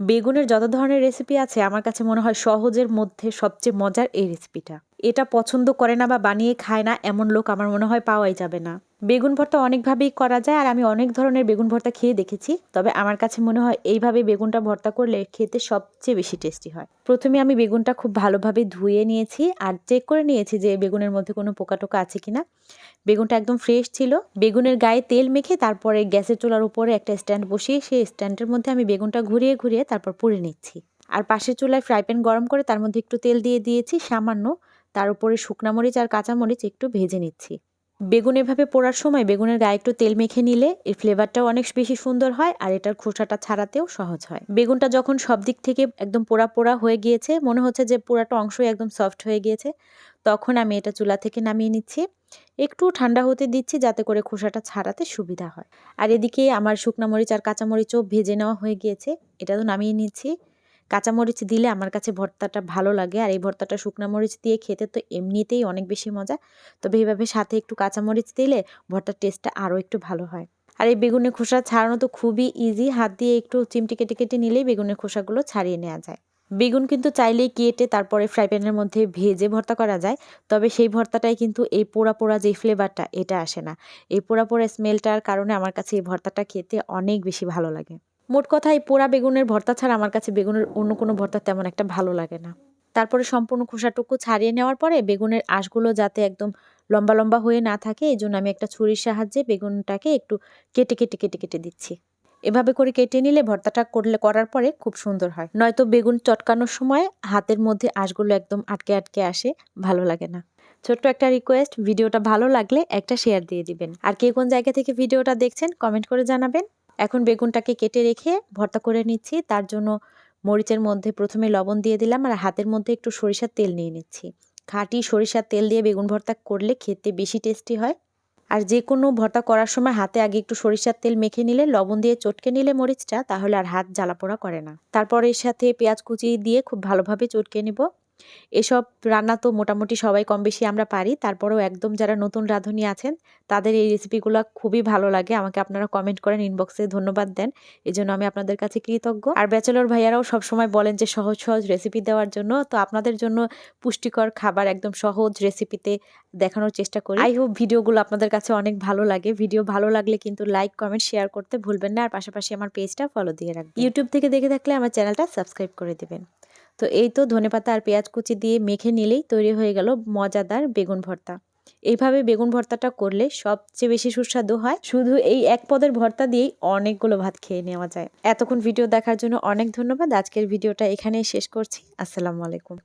বেগুনের যত ধরনের রেসিপি আছে, আমার কাছে মনে হয় সহজের মধ্যে সবচেয়ে মজার এই রেসিপিটা এটা পছন্দ করে না বা বানিয়ে খায় না, এমন লোক আমার মনে হয় পাওয়াই যাবে না। বেগুন ভর্তা অনেকভাবেই করা যায় আর আমি অনেক ধরনের বেগুন ভর্তা খেয়ে দেখেছি। তবে আমার কাছে মনে হয় এইভাবে বেগুনটা ভর্তা করলে খেতে সবচেয়ে বেশি টেস্টি হয়। প্রথমে আমি বেগুনটা খুব ভালোভাবে ধুয়ে নিয়েছি আর চেক করে নিয়েছি যে বেগুনের মধ্যে কোনো পোকা টোকা আছে কিনা। বেগুনটা একদম ফ্রেশ ছিল। বেগুনের গায়ে তেল মেখে তারপরে গ্যাসের চুলার উপরে একটা স্ট্যান্ড বসিয়ে সেই স্ট্যান্ডের মধ্যে আমি বেগুনটা ঘুরিয়ে ঘুরিয়ে তারপর পুড়ে নিচ্ছি। আর পাশের চুলায় ফ্রাই প্যান গরম করে তার মধ্যে একটু তেল দিয়ে দিয়েছি, সামান্য। তার উপরে শুকনা মরিচ আর কাঁচা মরিচ একটু ভেজে নিচ্ছি। বেগুন এভাবে পোড়ার সময় বেগুনের গায়ে একটু তেল মেখে নিলে এর ফ্লেভারটাও অনেক বেশি সুন্দর হয় আর এটার খোসাটা ছাড়াতেও সহজ হয়। বেগুনটা যখন সব দিক থেকে একদম পোড়া পোড়া হয়ে গিয়েছে, মনে হচ্ছে যে পোড়াটা অংশই একদম সফট হয়ে গিয়েছে, তখন আমি এটা চুলা থেকে নামিয়ে নিচ্ছি। একটু ঠান্ডা হতে দিচ্ছি যাতে করে খোসাটা ছাড়াতে সুবিধা হয়। আর এদিকে আমার শুকনা মরিচ আর কাঁচামরিচও ভেজে নেওয়া হয়ে গিয়েছে, এটা তো নামিয়ে নিচ্ছি। কাঁচামরিচ দিলে আমার কাছে ভর্তাটা ভালো লাগে। আর এই ভর্তাটা শুকনো মরিচ দিয়ে খেতে তো এমনিতেই অনেক বেশি মজা। তবে এইভাবে সাথে একটু কাঁচামরিচ দিলে ভর্তার টেস্টটা আরও একটু ভালো হয়। আর এই বেগুনের খোসা ছাড়ানো তো খুবই ইজি হাত দিয়ে একটু চিমটি কেটে কেটে নিলেই বেগুনের খোসাগুলো ছাড়িয়ে নেওয়া যায়। বেগুন কিন্তু চাইলেই কেটে তারপরে ফ্রাই প্যানের মধ্যে ভেজে ভর্তা করা যায়। তবে সেই ভর্তাটাই কিন্তু এই পোড়া পোড়া যে ফ্লেভারটা এটা আসে না। এই পোড়া পোড়া স্মেলটার কারণে আমার কাছে এই ভর্তাটা খেতে অনেক বেশি ভালো লাগে। মোট কথা এই পোড়া বেগুনের ভর্তা ছাড়া আমার কাছে বেগুনের অন্য কোনো ভর্তা তেমন একটা ভালো লাগে না। তারপরে সম্পূর্ণ খোসাটুকু ছাড়িয়ে নেওয়ার পরে বেগুনের আঁশগুলো যাতে একদম লম্বা লম্বা হয়ে না থাকে, এই জন্য আমি একটা ছুরির সাহায্যে বেগুনটাকে একটু কেটে কেটে কেটে কেটে দিচ্ছি। এভাবে করে কেটে নিলে ভর্তাটা করলে, করার পরে খুব সুন্দর হয়। নয়তো বেগুন চটকানোর সময় হাতের মধ্যে আঁশগুলো একদম আটকে আটকে আসে, ভালো লাগে না। ছোট্ট একটা রিকোয়েস্ট ভিডিওটা ভালো লাগলে একটা শেয়ার দিয়ে দিবেন। আর কে কোন জায়গা থেকে ভিডিওটা দেখছেন কমেন্ট করে জানাবেন। এখন বেগুনটাকে কেটে রেখে ভর্তা করে নিচ্ছি। তার জন্য মরিচের মধ্যে প্রথমে লবণ দিয়ে দিলাম আর হাতের মধ্যে একটু সরিষার তেল নিয়ে নিচ্ছি। খাঁটি সরিষার তেল দিয়ে বেগুন ভর্তা করলে খেতে বেশি টেস্টি হয়। আর যে কোনো ভর্তা করার সময় হাতে আগে একটু সরিষার তেল মেখে নিলে, লবণ দিয়ে চটকে নিলে মরিচটা, তাহলে আর হাত জ্বালা পোড়া করে না। তারপর এর সাথে পেঁয়াজ কুচি দিয়ে খুব ভালোভাবে চটকে নিব। এসব রান্না তো মোটামুটি সবাই কম বেশি আমরা পারি। তারপরেও একদম যারা নতুন রাঁধুনি আছেন, তাদের এই রেসিপিগুলো খুবই ভালো লাগে। আমাকে আপনারা কমেন্ট করেন ইনবক্সে ধন্যবাদ দেন। এই জন্য আমি আপনাদের কাছে কৃতজ্ঞ। আর ব্যাচেলর ভাইয়ারাও সবসময় বলেন যে সহজ সহজ রেসিপি দেওয়ার জন্য। তো আপনাদের জন্য পুষ্টিকর খাবার একদম সহজ রেসিপিতে দেখানোর চেষ্টা করি। আই হোপ ভিডিওগুলো আপনাদের কাছে অনেক ভালো লাগে। ভিডিও ভালো লাগলে কিন্তু লাইক কমেন্ট শেয়ার করতে ভুলবেন না। আর পাশাপাশি আমার পেজটা ফলো দিয়ে রাখবেন। ইউটিউব থেকে দেখে থাকলে আমার চ্যানেলটা সাবস্ক্রাইব করে দেবেন। তো এই তো ধনেপাতা আর পেঁয়াজ কুচি দিয়ে মেখে নিলেই তৈরি হয়ে গেল মজাদার বেগুন ভর্তা। এইভাবে বেগুন ভর্তাটা করলে সবচেয়ে বেশি সুস্বাদু হয়। শুধু এই এক পদের ভর্তা দিয়েই অনেকগুলো ভাত খেয়ে নেওয়া যায়। এতক্ষণ ভিডিও দেখার জন্য অনেক ধন্যবাদ। আজকের ভিডিওটা এখানেই শেষ করছি। আসসালামু আলাইকুম।